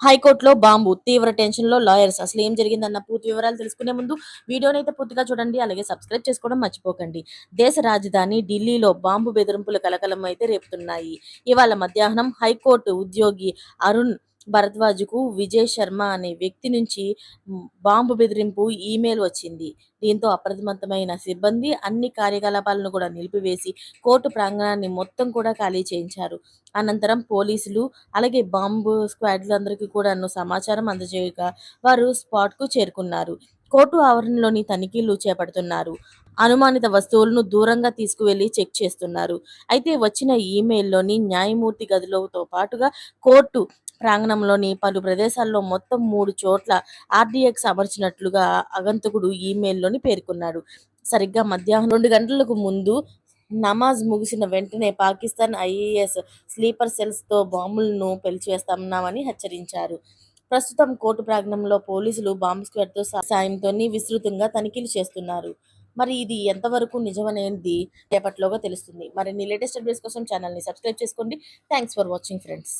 హైకోర్టులో బాంబు తీవ్ర టెన్షన్లో లాయర్స్. అసలు ఏం జరిగిందన్న పూర్తి వివరాలు తెలుసుకునే ముందు వీడియోని అయితే పూర్తిగా చూడండి అలాగే సబ్స్క్రైబ్ చేసుకోవడం మర్చిపోకండి. దేశ రాజధాని ఢిల్లీలో బాంబు బెదిరింపులు కలకలం అయితే రేపుతున్నాయి. ఇవాళ మధ్యాహ్నం హైకోర్టు ఉద్యోగి అరుణ్ భరద్వాజ్కు విజయ్ శర్మ అనే వ్యక్తి నుంచి బాంబు బెదిరింపు ఈమెయిల్ వచ్చింది. దీంతో అప్రమత్తమైన సిబ్బంది అన్ని కార్యకలాపాలను కూడా నిలిపివేసి కోర్టు ప్రాంగణాన్ని మొత్తం కూడా ఖాళీ చేయించారు. అనంతరం పోలీసులు అలాగే బాంబు స్క్వాడ్లందరికీ కూడాను సమాచారం అందజేయగా వారు స్పాట్కు చేరుకున్నారు. కోర్టు ఆవరణలోని తనిఖీలు చేపడుతున్నారు. అనుమానిత వస్తువులను దూరంగా తీసుకువెళ్ళి చెక్ చేస్తున్నారు. అయితే వచ్చిన ఈమెయిల్లోని న్యాయమూర్తి గదిలోతో పాటుగా కోర్టు ప్రాంగణంలోని పలు ప్రదేశాల్లో మొత్తం మూడు చోట్ల ఆర్డీఎక్స్ అమర్చినట్లుగా అగంతకుడు ఈమెయిల్లోని పేర్కొన్నాడు. సరిగ్గా మధ్యాహ్నం రెండు గంటలకు ముందు నమాజ్ ముగిసిన వెంటనే పాకిస్తాన్ ఐఏఎస్ స్లీపర్ సెల్స్తో బాంబులను పెల్చివేస్తామన్నామని హెచ్చరించారు. ప్రస్తుతం కోర్టు ప్రాంగణంలో పోలీసులు బాంబు స్క్వేర్తో సాయంతో విస్తృతంగా తనిఖీలు చేస్తున్నారు. మరి ఇది ఎంతవరకు నిజమనేది రేపట్లోగా తెలుస్తుంది. మరిన్ని లేటెస్ట్ అప్డేట్స్ కోసం ఛానల్ని సబ్స్క్రైబ్ చేసుకోండి. Thanks for watching friends.